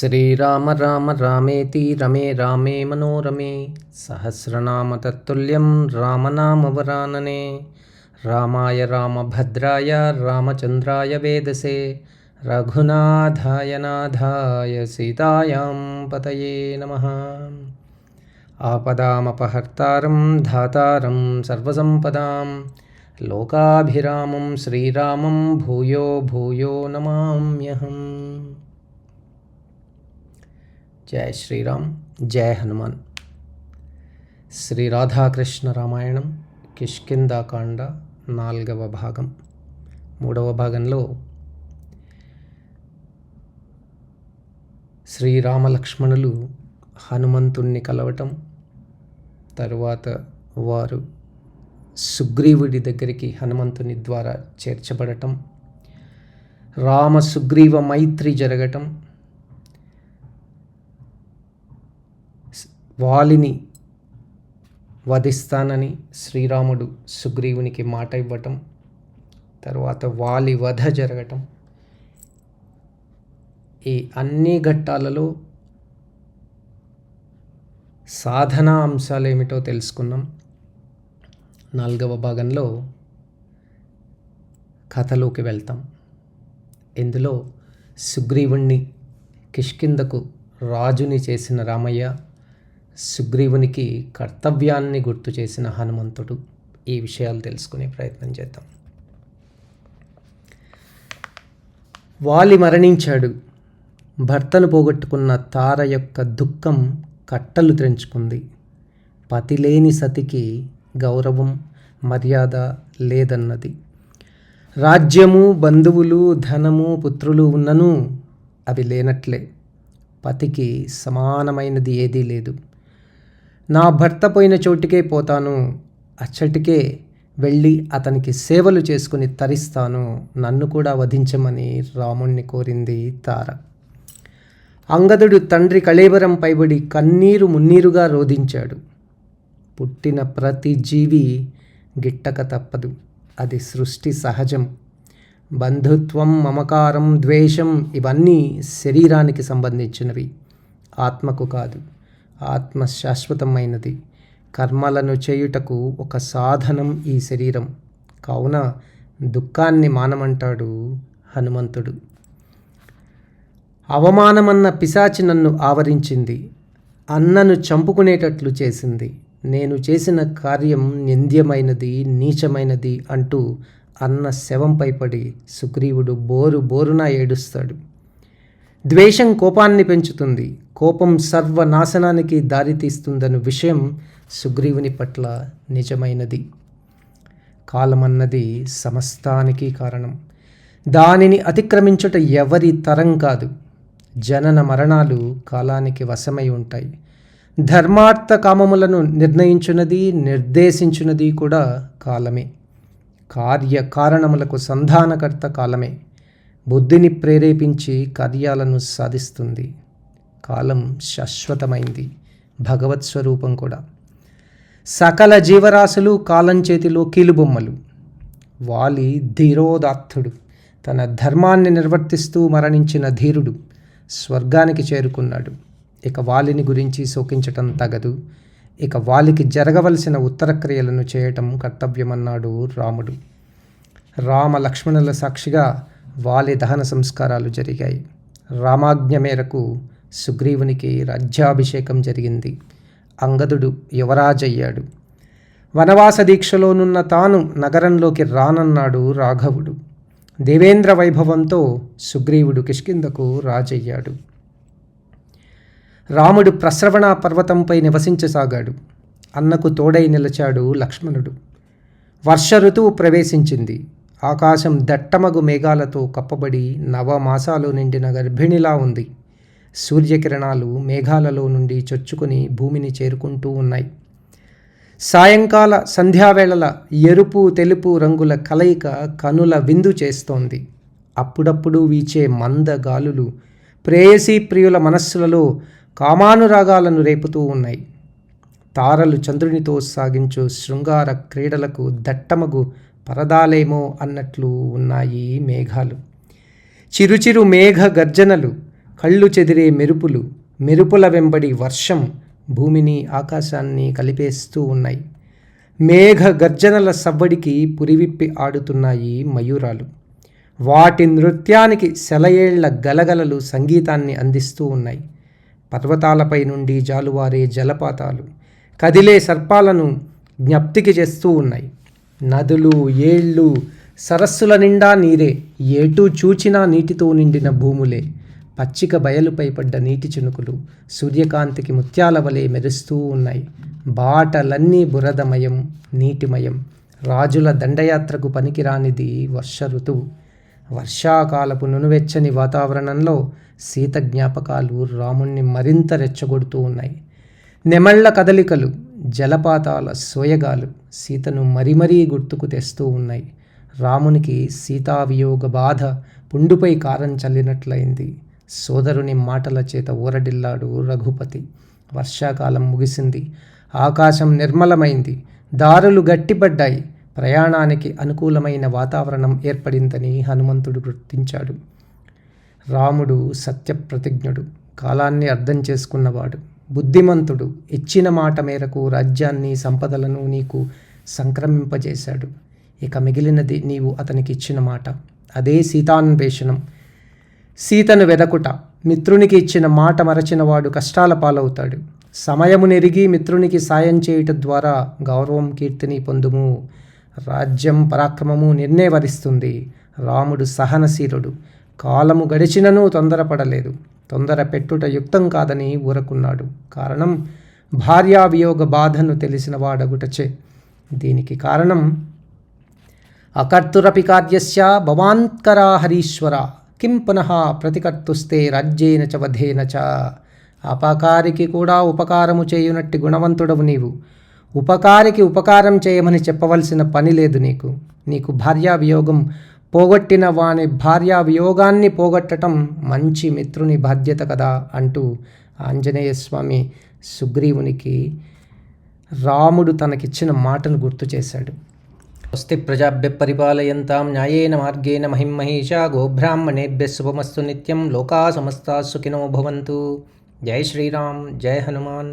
శ్రీరామ రామ రామేతి రమే రామే మనోరమే సహస్రనామ తత్తుల్యం రామనామవరాననే. రామాయ రామభద్రాయ రామచంద్రాయ వేదసే. రఘునాథాయ నాథాయ సీతాయాం పతయే నమ. ఆపదామపహర్తారం ధాతారం సర్వసంపదాం. లోకాభిరామం శ్రీరామం భూయో భూయో నమామ్యహం. జయ శ్రీరామ్ జయ హనుమాన్. శ్రీ రాధాకృష్ణ రామాయణం కిష్కిందాకాండ నాలుగవ భాగం మూడవ భాగంలో శ్రీరామలక్ష్మణులు హనుమంతుణ్ణి కలవటం తరువాత వారు సుగ్రీవుడి దగ్గరికి హనుమంతుని ద్వారా చేర్చబడటం రామ సుగ్రీవ మైత్రి జరగటం వాలిని వధిస్తానని శ్రీరాముడు సుగ్రీవునికి మాట ఇవ్వటం తర్వాత వాలి వధ జరగటం. ఈ అన్ని ఘట్టాలలో సాధనా అంశాలు ఏమిటో తెలుసుకున్నాం నాలుగవ భాగంలో కథలోకి వెళ్తాం. ఇందులో సుగ్రీవుణ్ణి కిష్కిందకు రాజుని చేసిన రామయ్య సుగ్రీవునికి కర్తవ్యాన్ని గుర్తు చేసిన హనుమంతుడు ఈ విషయాలు తెలుసుకునే ప్రయత్నం చేద్దాం. వాలి మరణించాడు. భర్తను పోగొట్టుకున్న తార యొక్క దుఃఖం కట్టలు తెంచుకుంది పతిలేని సతికి గౌరవం మర్యాద లేదన్నది. రాజ్యము బంధువులు ధనము పుత్రులు ఉన్నను అవి లేనట్లే. పతికి సమానమైనది ఏదీ లేదు. నా భర్త పోయిన చోటికే పోతాను. అచ్చటికే వెళ్ళి అతనికి సేవలు చేసుకుని తరిస్తాను. నన్ను కూడా వధించమని రాముణ్ణి కోరింది తార. అంగదుడు తండ్రి కళేబరం పైబడి కన్నీరు మున్నీరుగా రోధించాడు. పుట్టిన ప్రతి జీవి గిట్టక తప్పదు. అది సృష్టి సహజం. బంధుత్వం మమకారం ద్వేషం ఇవన్నీ శరీరానికి సంబంధించినవి. ఆత్మకు కాదు. ఆత్మ శాశ్వతమైనది. కర్మలను చేయుటకు ఒక సాధనం ఈ శరీరం. కావున దుఃఖాన్ని మానమంటాడు హనుమంతుడు. అవమానమన్న పిశాచి నన్ను ఆవరించింది. అన్నను చంపుకునేటట్లు చేసింది. నేను చేసిన కార్యం నింద్యమైనది నీచమైనది అంటూ అన్న శవంపై పడి సుగ్రీవుడు బోరు బోరున ఏడుస్తాడు. ద్వేషం కోపాన్ని పెంచుతుంది. కోపం సర్వనాశనానికి దారితీస్తుందన్న విషయం సుగ్రీవుని పట్ల నిజమైనది. కాలమన్నది సమస్తానికి కారణం. దానిని అతిక్రమించుట ఎవరి తరం కాదు. జనన మరణాలు కాలానికి వశమై ఉంటాయి. ధర్మార్థ కామములను నిర్ణయించున్నది నిర్దేశించున్నది కూడా కాలమే. కార్య కారణములకు సంధానకర్త కాలమే. బుద్ధిని ప్రేరేపించి కార్యాలను సాధిస్తుంది. కాలం శాశ్వతమైంది. భగవత్ స్వరూపం కూడా. సకల జీవరాశులు కాలం చేతిలో కీలుబొమ్మలు. వాలి ధీరోదాత్తుడు. తన ధర్మాన్ని నిర్వర్తిస్తూ మరణించిన ధీరుడు. స్వర్గానికి చేరుకున్నాడు. ఇక వాలిని గురించి శోకించటం తగదు. ఇక వాలికి జరగవలసిన ఉత్తర క్రియలను చేయటం కర్తవ్యమన్నాడు రాముడు. రామ లక్ష్మణుల సాక్షిగా వాలి దహన సంస్కారాలు జరిగాయి. రామాజ్ఞ మేరకు సుగ్రీవునికి రాజ్యాభిషేకం జరిగింది. అంగదుడు యువరాజయ్యాడు. వనవాస దీక్షలోనున్న తాను నగరంలోకి రానన్నాడు రాఘవుడు. దేవేంద్ర వైభవంతో సుగ్రీవుడు కిష్కిందకు రాజయ్యాడు. రాముడు ప్రస్రవణ పర్వతంపై నివసించసాగాడు. అన్నకు తోడై నిలిచాడు లక్ష్మణుడు. వర్ష ఋతువు ప్రవేశించింది. ఆకాశం దట్టమగు మేఘాలతో కప్పబడి నవమాసాలు నిండిన గర్భిణిలా ఉంది. సూర్యకిరణాలు మేఘాలలో నుండి చొచ్చుకుని భూమిని చేరుకుంటూ ఉన్నాయి. సాయంకాల సంధ్యావేళల ఎరుపు తెలుపు రంగుల కలయిక కనుల విందు చేస్తోంది. అప్పుడప్పుడు వీచే మంద గాలులు ప్రేయసీ ప్రియుల మనస్సులలో కామానురాగాలను రేపుతూ ఉన్నాయి. తారలు చంద్రునితో సాగించు శృంగార క్రీడలకు దట్టమగు పరదాలేమో అన్నట్లు ఉన్నాయి మేఘాలు. చిరుచిరు మేఘ గర్జనలు కళ్ళు చెదిరే మెరుపులు మెరుపుల వెంబడి వర్షం భూమిని ఆకాశాన్ని కలిపేస్తూ ఉన్నాయి. మేఘ గర్జనల సవ్వడికి పురివిప్పి ఆడుతున్నాయి మయూరాలు. వాటి నృత్యానికి సెలయేళ్ళ గలగలలు సంగీతాన్ని అందిస్తూ ఉన్నాయి. పర్వతాలపై నుండి జాలువారే జలపాతాలు కదిలే సర్పాలను జ్ఞప్తికి చేస్తూ ఉన్నాయి. నదులు ఏళ్ళు సరస్సుల నిండా నీరే ఏటూ చూచినా నీటితో నిండిన భూములే. పచ్చిక బయలుపై పడ్డ నీటి చినుకులు సూర్యకాంతికి ముత్యాల వలె మెరుస్తూ ఉన్నాయి. బాటలన్నీ బురదమయం నీటిమయం. రాజుల దండయాత్రకు పనికిరానిది వర్ష ఋతువు. వర్షాకాలపు నునువెచ్చని వాతావరణంలో సీత జ్ఞాపకాలు రాముణ్ణి మరింత రెచ్చగొడుతూ ఉన్నాయి. నెమళ్ళ కదలికలు జలపాతాల సోయగాలు సీతను మరిమరీ గుర్తుకు తెస్తూ ఉన్నాయి. రామునికి సీతావియోగ బాధ పుండుపై కారం చల్లినట్లయింది. సోదరుని మాటల చేత ఊరడిల్లాడు రఘుపతి. వర్షాకాలం ముగిసింది. ఆకాశం నిర్మలమైంది. దారులు గట్టిపడ్డాయి. ప్రయాణానికి అనుకూలమైన వాతావరణం ఏర్పడిందని హనుమంతుడు గుర్తించాడు. రాముడు సత్యప్రతిజ్ఞుడు. కాలాన్ని అర్థం చేసుకున్నవాడు. బుద్ధిమంతుడు ఇచ్చిన మాట మేరకు రాజ్యాన్ని సంపదలను నీకు సంక్రమింపజేశాడు. ఇక మిగిలినది నీవు అతనికి ఇచ్చిన మాట. అదే సీతాన్వేషణం. సీతను వెదకుట. మిత్రునికి ఇచ్చిన మాట మరచినవాడు కష్టాల పాలవుతాడు. సమయము నెరిగి మిత్రునికి సాయం చేయుట ద్వారా గౌరవం కీర్తిని పొందుము. రాజ్యం పరాక్రమము నిర్ణయవరిస్తుంది. రాముడు సహనశీలుడు. కాలము గడిచినను తొందరపడలేదు. తొందర పెట్టుట యుక్తం కాదని ఊరకున్నాడు. కారణం భార్యావియోగ బాధను తెలిసిన వాడగుటచే. దీనికి కారణం అకర్తురపి కార్యస్య హరీశ్వర కిం పునః ప్రతికర్తుస్తే రాజ్యేన చ వధేన చ. అపకారికి కూడా ఉపకారము చేయునట్టి గుణవంతుడవు నీవు. ఉపకారికి ఉపకారం చేయమని చెప్పవలసిన పని లేదు నీకు. నీకు భార్యా వియోగం పోగొట్టిన వాని భార్యా వియోగాన్ని పోగొట్టడం మంచి మిత్రుని బాధ్యత కదా అంటూ ఆంజనేయ స్వామి సుగ్రీవునికి రాముడు తనకిచ్చిన మాటను గుర్తు చేశాడు. స్వస్తి ప్రజాభ్య పరిపాలయంతాం న్యాయేన మార్గేణ మహిమహేషా గోబ్రాహ్మణేభ్య శుభమస్తు నిత్యం లోకా సమస్తా సుఖినో భవంతు. జై శ్రీరామ్ జై హనుమాన్.